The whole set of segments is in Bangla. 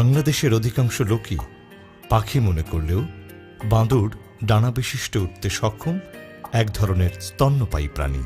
বাংলাদেশের অধিকাংশ লোকই পাখি মনে করলেও বাঁদর ডানা বিশিষ্ট উঠতে সক্ষম, এক ধরনের স্তন্যপায়ী প্রাণী।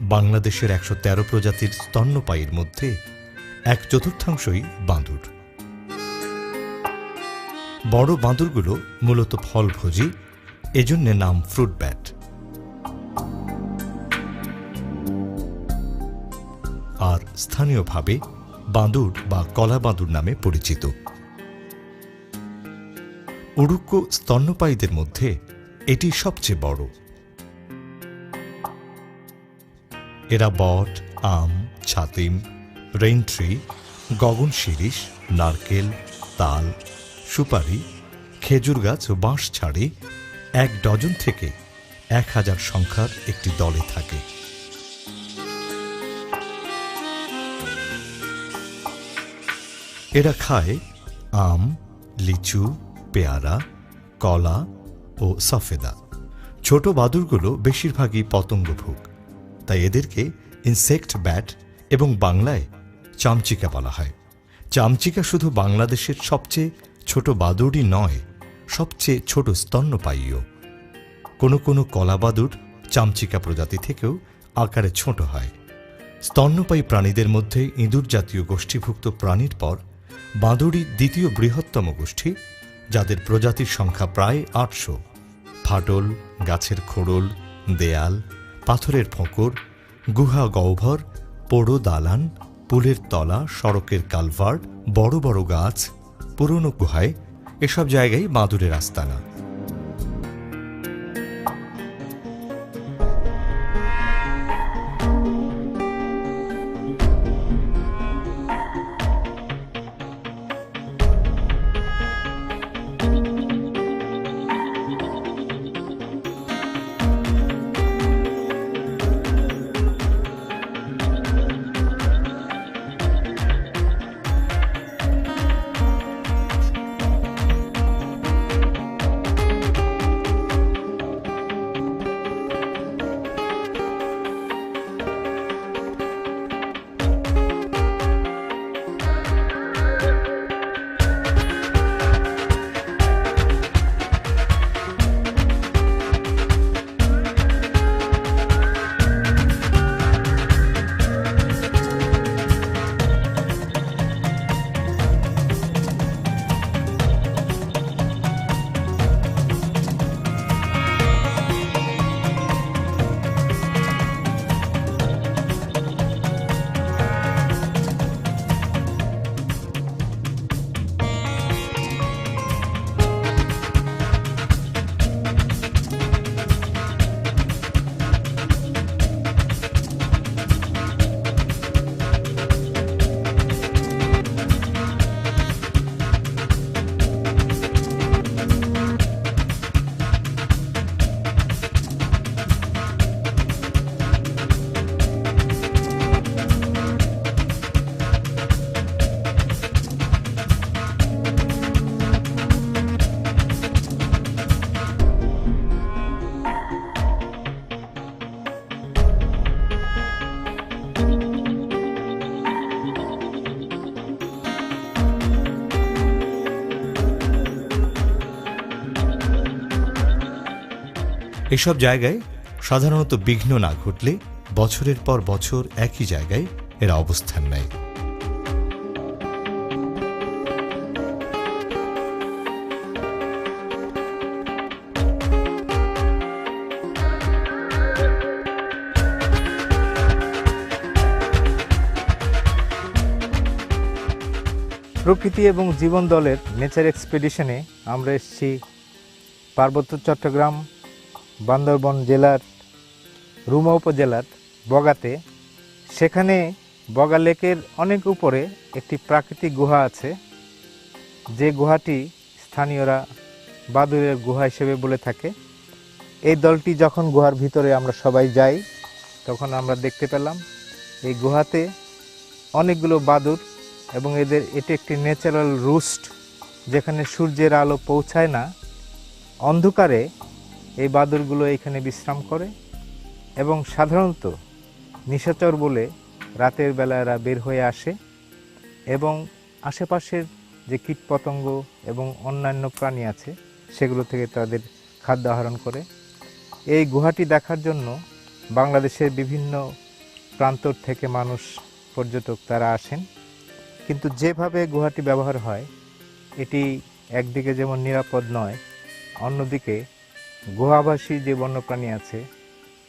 বাংলাদেশের একশো তেরো প্রজাতির স্তন্যপায়ীর মধ্যে এক চতুর্থাংশই বাঁদর। বড় বাঁদরগুলো মূলত ফলভোজী, এজন্য নাম ফ্রুট ব্যাট আর স্থানীয়ভাবে বাঁদুর বা কলা বাঁদুর নামে পরিচিত। উড়ুক্ক স্তন্যপায়ীদের মধ্যে এটি সবচেয়ে বড়। এরা বট, আম, ছাতিম, রেইনট্রি, গগন শিরিষ, নারকেল, তাল, সুপারি, খেজুর গাছ ও বাঁশ ছাড়ে এক ডজন থেকে এক হাজার সংখ্যার একটি দলে থাকে। এরা খায় আম, লিচু, পেয়ারা, কলা ও সফেদা। ছোট বাদুরগুলো বেশিরভাগই পতঙ্গভোগ। তাই এদেরকে ইনসেক্ট ব্যাট এবং বাংলায় চামচিকা বলা হয়। চামচিকা শুধু বাংলাদেশের সবচেয়ে ছোট বাদুরই নয়, সবচেয়ে ছোট স্তন্যপায়ীও। কোনো কোনো কলা বাদুর চামচিকা প্রজাতি থেকেও আকারে ছোট হয়। স্তন্যপায়ী প্রাণীদের মধ্যে ইঁদুর জাতীয় গোষ্ঠীভুক্ত প্রাণীর পর বাঁদুড়ি দ্বিতীয় বৃহত্তম গোষ্ঠী, যাদের প্রজাতির সংখ্যা প্রায় আটশো। ফাটল, গাছের খোড়ল, দেয়াল, পাথরের ফোঁকর, গুহা গহ্বর, পোড়ো দালান, পুলের তলা, সড়কের কালভার্ট, বড় বড় গাছ, পুরনো গুহায়, এসব জায়গায় বাঁদুরের আস্তানা। এসব জায়গায় সাধারণত বিঘ্ন না ঘটলে বছরের পর বছর একই জায়গায় এরা অবস্থান নেয়। প্রকৃতি এবং জীবন দলের নেচার এক্সপেডিশনে আমরা এসেছি পার্বত্য চট্টগ্রাম বান্দরবন জেলার রুমা উপজেলার বগাতে। সেখানে বগা লেকের অনেক উপরে একটি প্রাকৃতিক গুহা আছে। যে গুহাটি স্থানীয়রা বাদুরের গুহা হিসেবে বলে থাকে। এই দলটি যখন গুহার ভিতরে আমরা সবাই যাই, তখন আমরা দেখতে পেলাম এই গুহাতে অনেকগুলো বাদুর এবং এদের এটি একটি ন্যাচারাল রুস্ট যেখানে সূর্যের আলো পৌঁছায় না। অন্ধকারে এই বাদুরগুলো এখানে বিশ্রাম করে এবং সাধারণত নিশাচর বলে রাতের বেলা এরা বের হয়ে আসে এবং আশেপাশের যে কীটপতঙ্গ এবং অন্যান্য প্রাণী আছে, সেগুলো থেকে তাদের খাদ্য আহরণ করে। এই গুহাটি দেখার জন্য বাংলাদেশের বিভিন্ন প্রান্তর থেকে মানুষ, পর্যটক তারা আসেন। কিন্তু যেভাবে গুহাটি ব্যবহার হয়, এটি একদিকে যেমন নিরাপদ নয়, অন্যদিকে গুহাবাসী যে বন্যপ্রাণী আছে,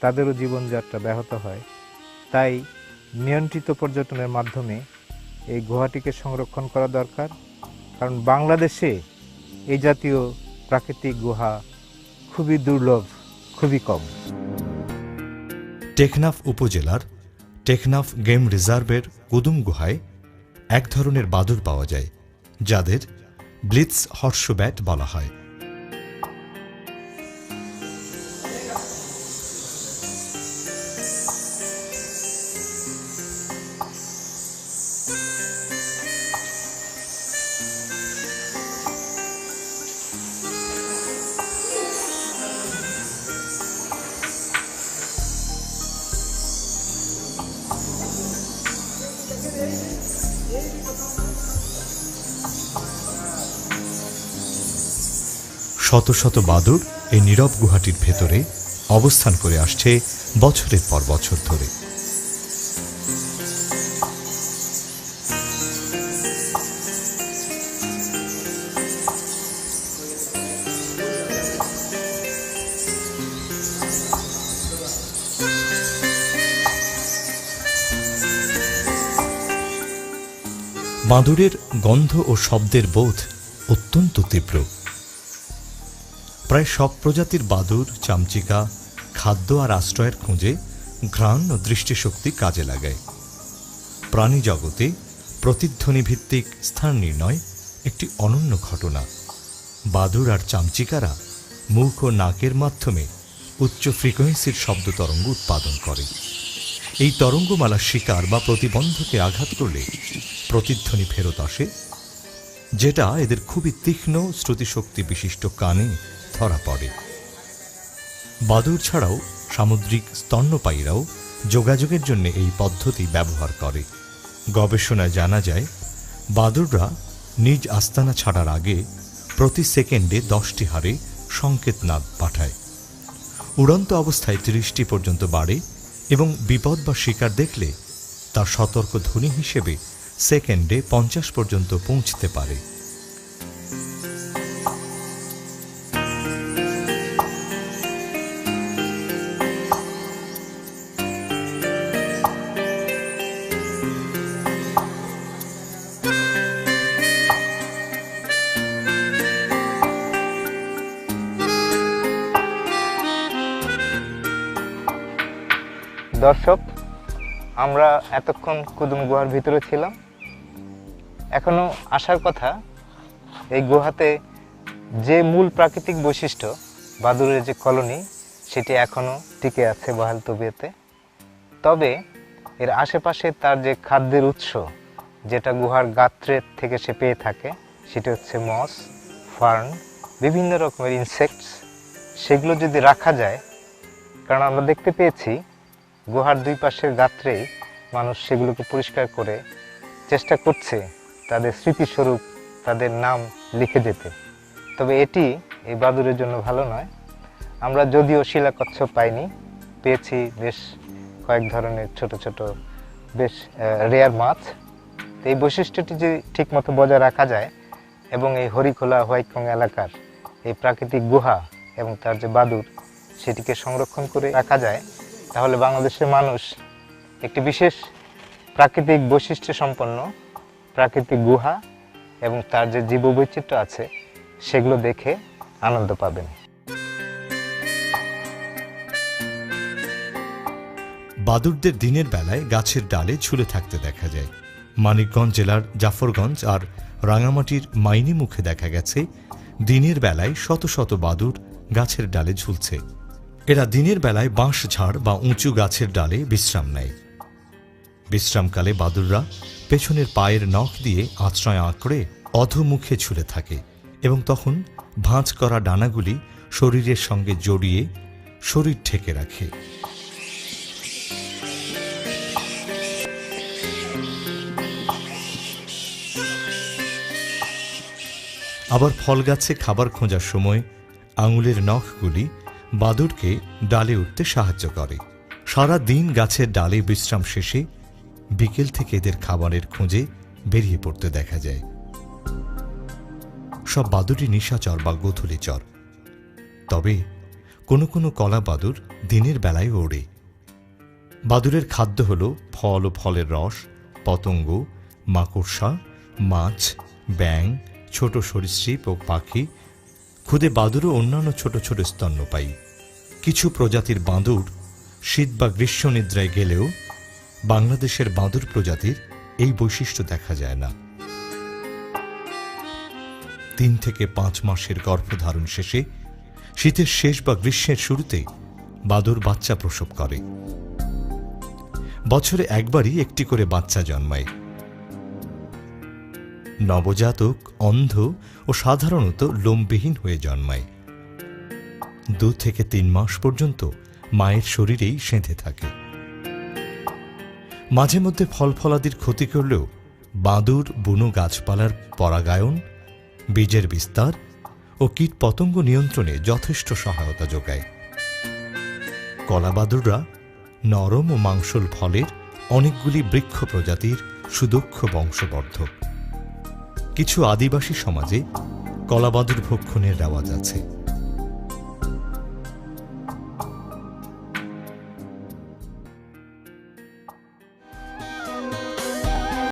তাদেরও জীবনযাত্রা ব্যাহত হয়। তাই নিয়ন্ত্রিত পর্যটনের মাধ্যমে এই গুহাটিকে সংরক্ষণ করা দরকার। কারণ বাংলাদেশে এই জাতীয় প্রাকৃতিক গুহা খুবই দুর্লভ, খুবই কম। টেকনাফ উপজেলার টেকনাফ গেম রিজার্ভের কুদুম গুহায় এক ধরনের বাদুর পাওয়া যায়, যাদের ব্লিটস হর্ষব্যাট বলা হয়। শত শত বাদুর এই নীরব গুহাটির ভেতরে অবস্থান করে আসছে বছরের পর বছর ধরে। বাদুরের গন্ধ ও শব্দের বোধ অত্যন্ত তীব্র। প্রায় সব প্রজাতির বাদুর, চামচিকা, খাদ্য আর আশ্রয়ের খোঁজে ঘ্রাণ ও দৃষ্টিশক্তি কাজে লাগায়। প্রাণী জগতে প্রতিধ্বনি ভিত্তিক স্থান নির্ণয় একটি অনন্য ঘটনা। বাদুর আর চামচিকারা মুখ ও নাকের মাধ্যমে উচ্চ ফ্রিকোয়েন্সির শব্দ তরঙ্গ উৎপাদন করে। এই তরঙ্গমালা শিকার বা প্রতিবন্ধকে আঘাত করলে প্রতিধ্বনি ফেরত আসে, যেটা এদের খুবই তীক্ষ্ণ শ্রুতিশক্তি বিশিষ্ট কানে ধরা পড়ে। বাদুর ছাড়াও সামুদ্রিক স্তন্যপায়ীরাও যোগাযোগের জন্য এই পদ্ধতি ব্যবহার করে। গবেষণায় জানা যায়, বাদুররা নিজ আস্তানা ছাড়ার আগে প্রতি সেকেন্ডে দশটি হারে সংকেত নাদ পাঠায়। উড়ন্ত অবস্থায় তিরিশটি পর্যন্ত বাড়ে এবং বিপদ বা শিকার দেখলে তার সতর্ক ধ্বনি হিসেবে সেকেন্ডে পঞ্চাশ পর্যন্ত পৌঁছতে পারে। দর্শক, আমরা এতক্ষণ কুদুম গুহার ভিতরে ছিলাম। এখনও আসার কথা, এই গুহাতে যে মূল প্রাকৃতিক বৈশিষ্ট্য, বাদুরের যে কলোনি, সেটি এখনও টিকে আছে বহাল তবিয়তে। তবে এর আশেপাশে তার যে খাদ্যের উৎস, যেটা গুহার গাত্রের থেকে সে পেয়ে থাকে, সেটা হচ্ছে মস, ফার্ন, বিভিন্ন রকমের ইনসেক্টস সেগুলো যদি রাখা যায়, কারণ আমরা দেখতে পেয়েছি গুহার দুই পাশের গাত্রেই মানুষ সেগুলোকে পরিষ্কার করে চেষ্টা করছে তাদের স্মৃতিস্বরূপ তাদের নাম লিখে যেতে। তবে এটি এই বাদুরের জন্য ভালো নয়। আমরা যদিও শিলাকচ্ছপ পাইনি, পেয়েছি বেশ কয়েক ধরনের ছোট ছোট, বেশ রেয়ার মাছ। তো এই বৈশিষ্ট্যটি যদি ঠিকমতো বজায় রাখা যায় এবং এই হরিখোলা হোয়াইটকং এলাকার এই প্রাকৃতিক গুহা এবং তার যে বাদুর, সেটিকে সংরক্ষণ করে রাখা যায় তাহলে বাংলাদেশের মানুষ একটি বিশেষ প্রাকৃতিক বৈশিষ্ট্য সম্পন্ন প্রাকৃতিক গুহা এবং তার যে জীববৈচিত্র্য আছে, সেগুলো দেখে আনন্দ পাবেন। বাদুরদের দিনের বেলায় গাছের ডালে ঝুলে থাকতে দেখা যায়। মানিকগঞ্জ জেলার জাফরগঞ্জ আর রাঙামাটির মাইনি মুখে দেখা গেছে, দিনের বেলায় শত শত বাদুর গাছের ডালে ঝুলছে। এরা দিনের বেলায় বাঁশ ঝাড় বা উঁচু গাছের ডালে বিশ্রাম নেয়। বিশ্রামকালে বাদুররা পেছনের পায়ের নখ দিয়ে আশ্রয় আঁকড়ে অধমুখে ঝুলে থাকে এবং তখন ভাঁজ করা ডানাগুলি শরীরের সঙ্গে জড়িয়ে শরীর ঠেকে রাখে। আবার ফল গাছে খাবার খোঁজার সময় আঙুলের নখগুলি বাদুরকে ডালে উঠতে সাহায্য করে। সারা দিন গাছের ডালে বিশ্রাম শেষে বিকেল থেকে এদের খাবারের খোঁজে বেরিয়ে পড়তে দেখা যায়। সব বাদুরই নিশাচর বা গোধূলিচর তবে কোনো কোনো কলা বাদুর দিনের বেলায় ওড়ে। বাদুরের খাদ্য হল ফল ও ফলের রস, পতঙ্গ, মাকড়সা, মাছ ব্যাং ছোট সরীসৃপ ও পাখি খুদে বাদুর ও অন্যান্য ছোট ছোট স্তন্যপায়ী কিছু প্রজাতির বাঁদুর শীত বা গ্রীষ্ম নিদ্রায় গেলেও বাংলাদেশের বাঁদুর প্রজাতির এই বৈশিষ্ট্য দেখা যায় না। তিন থেকে পাঁচ মাসের গর্ভধারণ শেষে শীতের শেষ বা গ্রীষ্মের শুরুতে বাদুর বাচ্চা প্রসব করে। বছরে একবারই একটি করে বাচ্চা জন্মায়। নবজাতক, অন্ধ ও সাধারণত লোমবিহীন হয়ে জন্মায়। দু থেকে তিন মাস পর্যন্ত মায়ের শরীরেই সেঁধে থাকে। মাঝে মধ্যে ফল ফলাদির ক্ষতি করলেও বাঁদুর, বুনো গাছপালার পরাগায়ন, বীজের বিস্তার ও কীট পতঙ্গ নিয়ন্ত্রণে যথেষ্ট সহায়তা যোগায়। কলাবাদুররা নরম ও মাংসল ফলের অনেকগুলি বৃক্ষ প্রজাতির সুদক্ষ বংশবর্ধক। কিছু আদিবাসী সমাজে কলাবাদুর ভক্ষণের রেওয়াজ আছে।